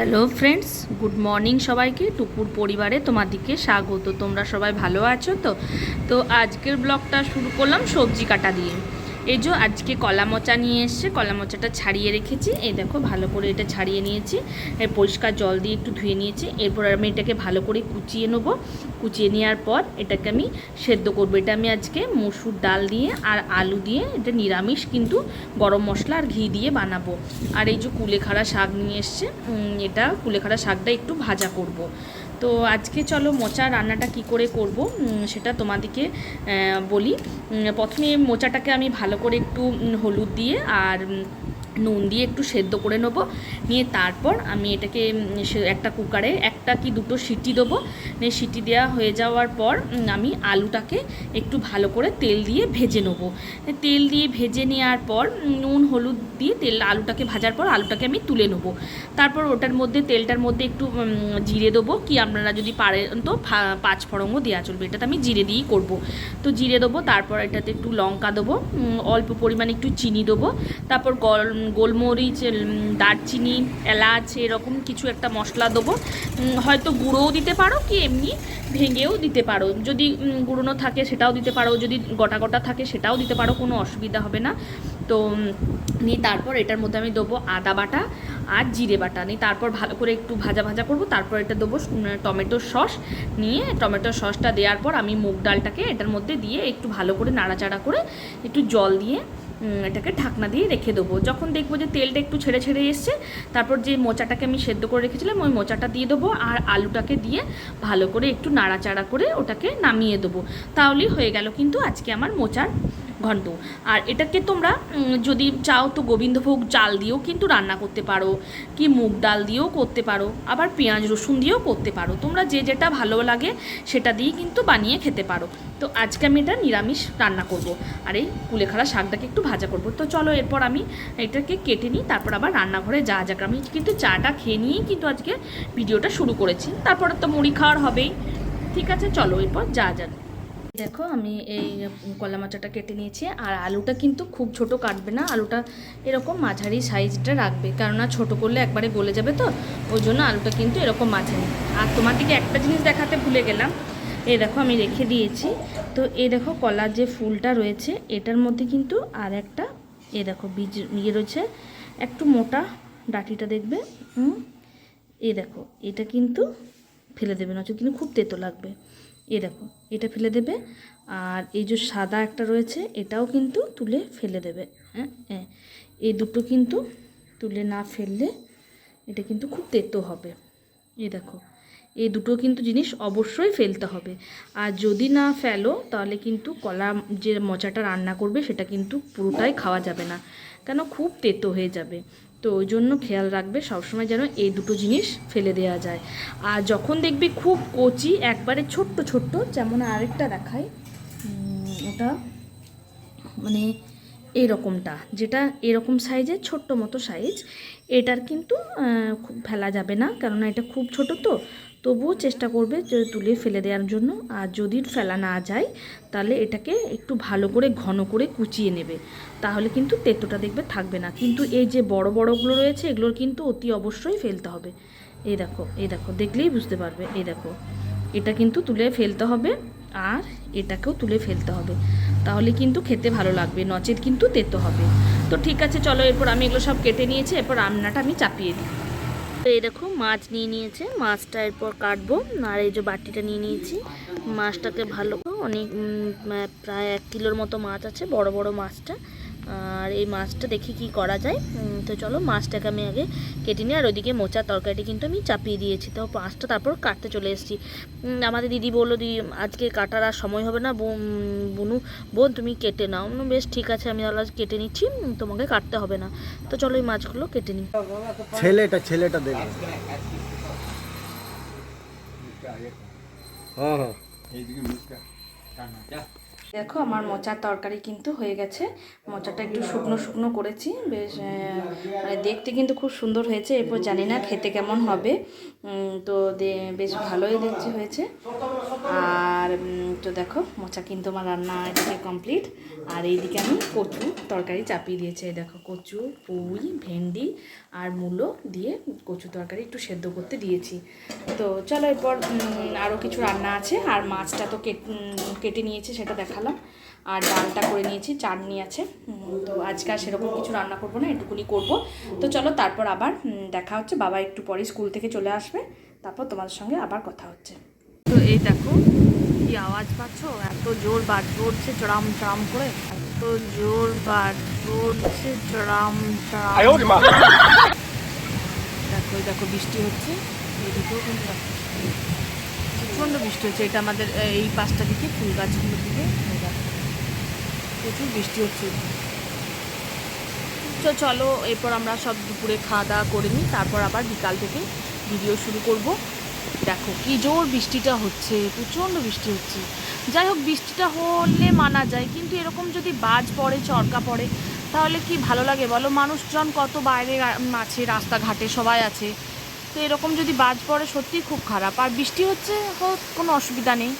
Hello friends good morning সবাইকে। টুকুর পরিবারে তোমাদেরকে স্বাগত। তোমরা সবাই ভালো আছো তো? তো আজকের ব্লগটা শুরু করলাম সবজি কাটা দিয়ে। এই যে আজকে কলা মোচা নিয়ে এসছে, কলা মোচাটা ছাড়িয়ে রেখেছি। এই দেখো, ভালো করে এটা ছাড়িয়ে নিয়েছি। পরিষ্কার জল দিয়ে একটু ধুয়ে নিয়েছি। এরপর আমি এটাকে ভালো করে কুচিয়ে নেব। কুচিয়ে নেওয়ার পর এটাকে আমি সেদ্ধ করব। এটা আমি আজকে মসুর ডাল দিয়ে আর আলু দিয়ে, এটা নিরামিষ কিন্তু গরম মশলা আর ঘি দিয়ে বানাবো। আর এই যে কুলেখাড়া শাক নিয়ে এসছে এটা কুলেখাড়া শাকটা একটু ভাজা করব। তো আজকে চলো মোচা রান্নাটা কি করে করব? সেটা তোমাদেরকে বলি। প্রথমে মোচাটাকে আমি ভালো করে একটু হলুদ দিয়ে আর নুন দিয়ে একটু সেদ্ধ করে নেব। নিয়ে তারপর আমি এটাকে একটা কুকারে একটা কি দুটো সিটি দেবো। নিয়ে সিটি দেওয়া হয়ে যাওয়ার পর আমি আলুটাকে একটু ভালো করে তেল দিয়ে ভেজে নেব। তেল দিয়ে ভেজে নেওয়ার পর নুন, হলুদ দিয়ে তেল, আলুটাকে ভাজার পর আলুটাকে আমি তুলে নেব। তারপর ওটার মধ্যে, তেলটার মধ্যে একটু জিরে দেবো। কি আপনারা যদি পারেন তো পাঁচ ফড়ঙ্গও দেওয়া চলবে। এটাতে আমি জিরে দিয়েই করব। তো জিরে দেবো, তারপর এটাতে একটু লঙ্কা দেবো। অল্প পরিমাণে একটু চিনি দেবো। তারপর গল গোলমরিচ দারচিনি, এলাচ, এরকম কিছু একটা মশলা দেবো। হয়তো গুঁড়োও দিতে পারো কি এমনি ভেঙেও দিতে পারো। যদি গুঁড়োনো থাকে সেটাও দিতে পারো, যদি গোটা গোটা থাকে সেটাও দিতে পারো, কোনো অসুবিধা হবে না। তো নিয়ে তারপর এটার মধ্যে আমি দেবো আদা বাটা আর জিরে বাটা। নিয়ে তারপর ভালো করে একটু ভাজা ভাজা করব, তারপর এটা দেবো টমেটোর সস। নিয়ে টমেটোর সসটা দেওয়ার পর আমি মুগ ডালটাকে এটার মধ্যে দিয়ে একটু ভালো করে নাড়াচাড়া করে একটু জল দিয়ে এটাকে ঢাকনা দিয়ে রেখে দেবো। যখন দেখব যে তেলটা একটু ছেড়ে ছেড়ে এসছে, তারপর যে মোচাটাকে আমি সেদ্ধ করে রেখেছিলাম, ওই মোচাটা দিয়ে দেবো আর আলুটাকে দিয়ে ভালো করে একটু নাড়াচাড়া করে ওটাকে নামিয়ে দেবো। তাহলেই হয়ে গেল কিন্তু আজকে আমার মোচার ঘন্ট। আর এটাকে তোমরা যদি চাও তো গোবিন্দভোগ চাল দিয়েও কিন্তু রান্না করতে পারো, কি মুগ ডাল দিয়েও করতে পারো, আবার পেঁয়াজ রসুন দিয়েও করতে পারো। তোমরা যে যেটা ভালো লাগে সেটা দিয়ে কিন্তু বানিয়ে খেতে পারো। তো আজকে আমি এটা নিরামিষ রান্না করব। আর এই কুলেখাড়া শাকটাকে একটু ভাজা করব। তো চলো এরপর আমি এটাকে কেটে নিই, তারপর আবার রান্নাঘরে যা যাক। আমি কিন্তু চাটা খেয়ে নিয়েই কিন্তু আজকে ভিডিওটা শুরু করেছি। তারপরে তো মুড়ি খাওয়ার হবেই। ঠিক আছে, চলো এরপর যা যাক। দেখো, আমি এই কলা মাচাটা কেটে নিয়েছি, আর আলুটা কিন্তু খুব ছোট কাটবে না, আলুটা এরকম মাঝারি সাইজটা রাখবে, কেননা ছোট করলে একবারে গলে যাবে তো, ওই জন্য আলুটা কিন্তু এরকম মাঝারি। আর তোমাদেরকে একটা জিনিস দেখাতে ভুলে গেলাম, এই দেখো আমি রেখে দিয়েছি, তো এই দেখো কলার যে ফুলটা রয়েছে, এটার মধ্যে কিন্তু আর একটা এ দেখো বীজ ইয়ে রয়েছে, একটু মোটা ডাটিটা দেখবে, হুম এ দেখো, এটা কিন্তু ফেলে দেবে নচেত কিন্তু খুব তেতো লাগবে এ দেখো। এটা ফেলে দেবে। আর এই যে সাদা একটা রয়েছে, এটাও কিন্তু তুলে ফেলে দেবে। হ্যাঁ হ্যাঁ এই দুটো কিন্তু তুলে না ফেললে এটা কিন্তু খুব তেতো হবে। এই দেখো, এই দুটো কিন্তু জিনিস অবশ্যই ফেলতে হবে। আর যদি না ফেলো, তাহলে কিন্তু কলা যে মজাটা রান্না করবে, সেটা কিন্তু পুরোটাই খাওয়া যাবে না। কেন খুব তেতো হয়ে যাবে। তো ওই জন্য খেয়াল রাখবে সবসময় যেন এই দুটো জিনিস ফেলে দেওয়া যায়। আর যখন দেখবি খুব কচি, একবারে ছোট্ট ছোট্ট, যেমন আরেকটা দেখায় ওটা মানে এরকমটা, যেটা এরকম সাইজের ছোট্ট মতো সাইজ এটার কিন্তু খুব ফেলা যাবে না। কেননা এটা খুব ছোট তো, তবুও চেষ্টা করবে যে তুলে ফেলে দেওয়ার জন্য। আর যদি ফেলা না যায়, তাহলে এটাকে একটু ভালো করে, ঘন করে কুচিয়ে নেবে। তাহলে কিন্তু তেতোটা দেখবে থাকবে না। কিন্তু এই যে বড় বড়গুলো রয়েছে, এগুলোর কিন্তু অতি অবশ্যই ফেলতে হবে। এই দেখো এই দেখো, দেখলেই বুঝতে পারবে। এই দেখো, এটা কিন্তু তুলে ফেলতে হবে, আর এটাকেও তুলে ফেলতে হবে। তাহলে কিন্তু খেতে ভালো লাগবে, নচেত কিন্তু তেতো হবে। তো ঠিক আছে, চলো এরপর আমি এগুলো সব কেটে নিয়েছি, এরপর রান্নাটা আমি চাপিয়ে দিই। তো এই দেখো, মাছ নিয়ে নিয়েছে, মাছটা এরপর কাটবো, আর এই যে বাটিটা নিয়ে নিয়েছি। মাছটাকে ভালো অনেক প্রায় এক কিলোর মতো মাছ আছে, বড় বড় মাছটা। আর এই মাছটা দেখি কি করা যায়। তো চলো মাছটাকে আমি আগে কেটে নিই, আর ওইদিকে মোচার তরকারিটি কিন্তু আমি চাপিয়ে দিয়েছি। তো মাছটা তারপর কাটতে চলে এসেছি। আমাদের দিদি বলল, দিদি, আজকে কাটার আর সময় হবে না, বোন, বুনু তুমি কেটে নাও। বেশ, ঠিক আছে, আমি তাহলে আজ কেটে নিচ্ছি তোমাকে কাটতে হবে না। তো চলো এই মাছগুলো কেটে নিই। ছেলেটা ছেলেটা দেবে হ্যাঁ হ্যাঁ। দেখো, আমার মোচার তরকারি কিন্তু হয়ে গেছে। মোচাটা একটু শুকনো শুকনো করেছি। বেশ মানে দেখতে কিন্তু খুব সুন্দর হয়েছে। এরপর জানি না খেতে কেমন হবে। তো বেশ ভালোই দেখছি হয়েছে। আর উম, তো দেখো মোচা কিন্তু আমার রান্না এদিকে কমপ্লিট আর এইদিকে আমি কচু তরকারি চাপিয়ে দিয়েছি। দেখো কচু পুঁই ভেন্ডি আর মূলো দিয়ে কচু তরকারি একটু সেদ্ধ করতে দিয়েছি। তো চলো এরপর আরও কিছু রান্না আছে। আর মাছটা তো কেটে নিয়েছি সেটা দেখালাম। আর ডালটা করে নিয়েছি চাটনি আছে। তো আজকে আর সেরকম কিছু রান্না করব না এটুকুনি করব। তো চলো তারপর আবার দেখা হচ্ছে। বাবা একটু পরে স্কুল থেকে চলে আসবে। তারপর তোমাদের সঙ্গে আবার কথা হচ্ছে। এই দেখো কি আওয়াজ পাচ্ছ? এত জোর বাজ পড়ছে চড়াম চড়াম করে। এত জোর বাজ পড়ছে চড়াম চড়াম। দেখো দেখো বৃষ্টি হচ্ছে। এদিকেও কিন্তু প্রচণ্ড বৃষ্টি হচ্ছে। এটা আমাদের এই পাঁচটা দিকে ফুল গাছগুলোর দিকে প্রচুর বৃষ্টি হচ্ছে। তো চলো এরপর আমরা সব দুপুরে খাওয়া দাওয়া করে নিই। তারপর আবার বিকাল থেকে ভিডিও শুরু করব। দেখো কি জোর বৃষ্টিটা হচ্ছে, প্রচণ্ড বৃষ্টি হচ্ছে। যাই হোক, বৃষ্টিটা হলে মানা যায়, কিন্তু এরকম যদি বাজ পড়ে, চরকা পড়ে, তাহলে কি ভালো লাগে বলো? মানুষজন কত বাইরে আছে, রাস্তাঘাটে সবাই আছে। তো এরকম যদি বাজ পড়ে, সত্যিই খুব খারাপ। আর বৃষ্টি হচ্ছে, হোক, কোনো অসুবিধা নেই।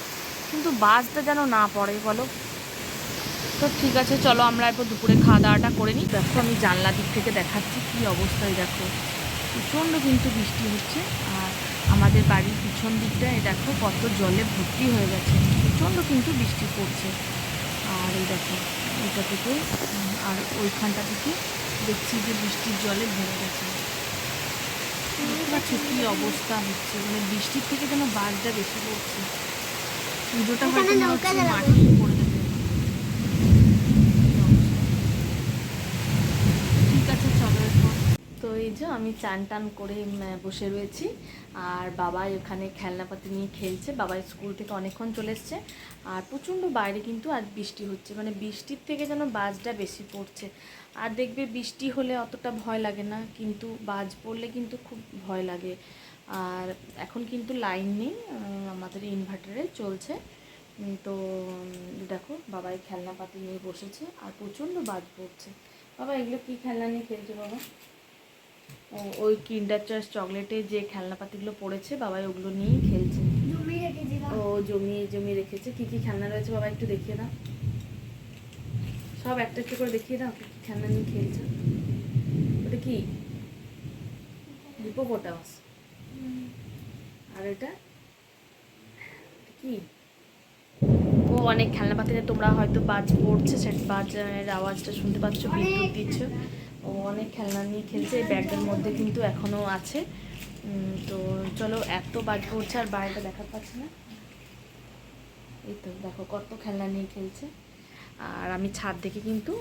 কিন্তু বাজটা যেন না পড়ে বলো? তো ঠিক আছে, চলো আমরা এরপর দুপুরে খাওয়া দাওয়াটা করে নিই। দেখো আমি জানলা দিক থেকে দেখাচ্ছি কী অবস্থায় দেখো। প্রচণ্ড কিন্তু বৃষ্টি হচ্ছে। আমাদের বাড়ির পিছন দিকটায় দেখো কত জলে ভর্তি হয়ে গেছে। প্রচণ্ড কিন্তু বৃষ্টি পড়ছে। আর এই দেখো ওইটা থেকে, আর ওইখানটা থেকে দেখছি যে বৃষ্টির জলে ভরে গেছে। কী অবস্থা হচ্ছে মানে বৃষ্টির থেকে যেন বাজটা বেশি পড়ছে। পুজোটা হয়তো পড়ে যাবে ঠিক আছে চলো এরপর তো এই যে আমি চান টান করে বসে রয়েছি। আর বাবা এখানে খেলনাপাতি নিয়ে খেলছে। বাবা স্কুল থেকে অনেকক্ষণ চলে এসছে। আর প্রচণ্ড বাইরে কিন্তু আজ বৃষ্টি হচ্ছে। মানে বৃষ্টির থেকে যেন বাজটা বেশি পড়ছে। আর দেখবে বৃষ্টি হলে অতটা ভয় লাগে না, কিন্তু বাজ পড়লে কিন্তু খুব ভয় লাগে। আর এখন কিন্তু লাইন নেই আমাদের ইনভার্টারে চলছে। তো দেখো, বাবাই খেলনাপাতি নিয়ে বসেছে। আর প্রচণ্ড বাজ পড়ছে। বাবা, এগুলো কি খেলনা নিয়ে খেলছে বাবা? ওই কিন্ডার চয়েস চকলেটে যে খেলনাপাতিগুলো পড়েছে বাবাই ওগুলো নিয়েই খেলছে। ও জমিয়ে জমিয়ে রেখেছে। কি কি খেলনা রয়েছে বাবা একটু দেখিয়ে দাও। সব একটা একটু করে দেখিয়ে দাও কি কি খেলনা নিয়ে খেলছে। ওটা কি? হিপোপোটামাস। আর এটা? এটা কি? ও অনেক খেলনাপাতিতে তোমরা হয়তো বাজ পড়ছে সেট বাজের আওয়াজটা শুনতে পাচ্ছ বিদ্যুৎ দিচ্ছ। ও অনেক খেলনা নিয়ে খেলছে ব্যাগের মধ্যে কিন্তু এখনও আছে। তো চলো, এত বাজ পড়ছে আর বাইরেটা দেখা পাচ্ছি না। এই তো, দেখো কত খেলনা নিয়ে খেলছে। আর আমি ছাদ থেকে কিন্তু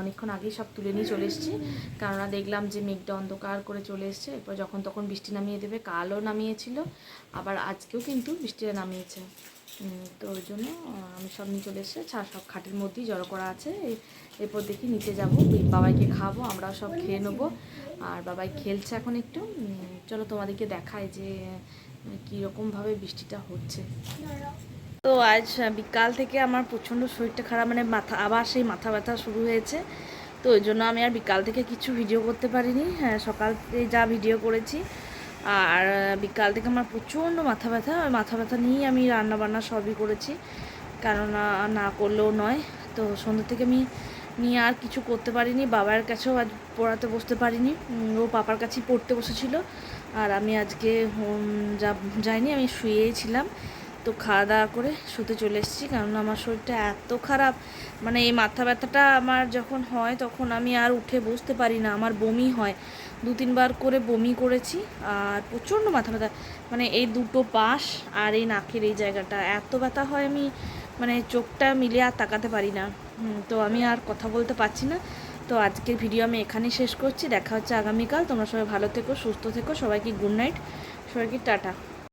অনেকক্ষণ আগেই সব তুলে নিয়ে চলে এসেছি। কেননা দেখলাম যে মেঘটা অন্ধকার করে চলে এসছে। এরপর যখন তখন বৃষ্টি নামিয়ে দেবে, কালও নামিয়েছিল। আবার আজকেও কিন্তু বৃষ্টিটা নামিয়েছে। তো ওই জন্য আমি সব নিয়ে চলে এসেছি ছা সব খাটের মধ্যেই জড়ো করা আছে। এরপর দেখি নিচে যাব বাবাইকে খাব আমরাও সব খেয়ে নেব। আর বাবাই খেলছে এখন একটু চলো তোমাদেরকে দেখায় যে কীরকমভাবে বৃষ্টিটা হচ্ছে। তো আজ বিকাল থেকে আমার প্রচণ্ড শরীরটা খারাপ মানে মাথা আবার সেই মাথা ব্যথা শুরু হয়েছে। তো ওই জন্য আমি আর বিকাল থেকে কিছু ভিডিও করতে পারিনি। হ্যাঁ সকাল যা ভিডিও করেছি আর বিকাল থেকে আমার প্রচণ্ড মাথা ব্যথা। আর মাথা ব্যথা নিয়েই আমি রান্না বান্না সবই করেছি। কেননা না করলেও নয়। তো সন্ধ্যা থেকে আমি নিয়ে আর কিছু করতে পারিনি। বাবার কাছেও আজ পড়াতে বসতে পারিনি। ও পাপার কাছেই পড়তে বসেছিল। আর আমি আজকে যা, যাইনি, আমি শুয়েই ছিলাম। তো খাওয়া দাওয়া করে শুতে চলে এসেছি। কারণ আমার শরীরটা এত খারাপ। মানে এই মাথা ব্যথাটা আমার যখন হয়, তখন আমি আর উঠে বসতে পারি না। আমার বমি হয়। দু তিনবার করে বমি করেছি আর প্রচণ্ড মাথা ব্যথা। মানে এই দুটো পাশ আর এই নাকের এই জায়গাটা, এত ব্যথা হয় আমি মানে চোখটা মিলে আর তাকাতে পারি না। তো আমি আর কথা বলতে পারছি না। তো আজকের ভিডিও আমি এখানেই শেষ করছি। দেখা হচ্ছে আগামীকাল। তোমরা সবাই ভালো থেকো, সুস্থ থেকো। সবাইকে গুড নাইট সবাইকে টাটা।